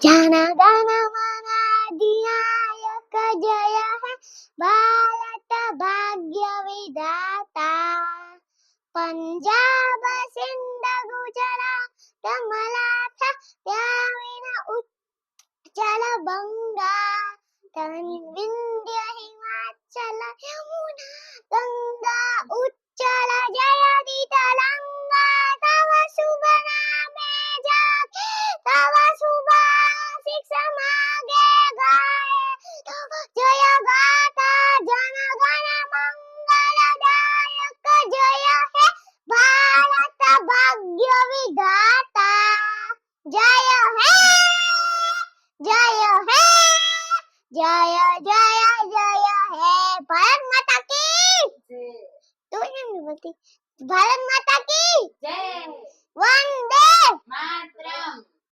Jana dana mana dia ya kejayaan balata bagia widata panjaba sinda gujara tamalata ut. ucala bangga dan windya himachala yamuna gangga ut. विनती भारत माता की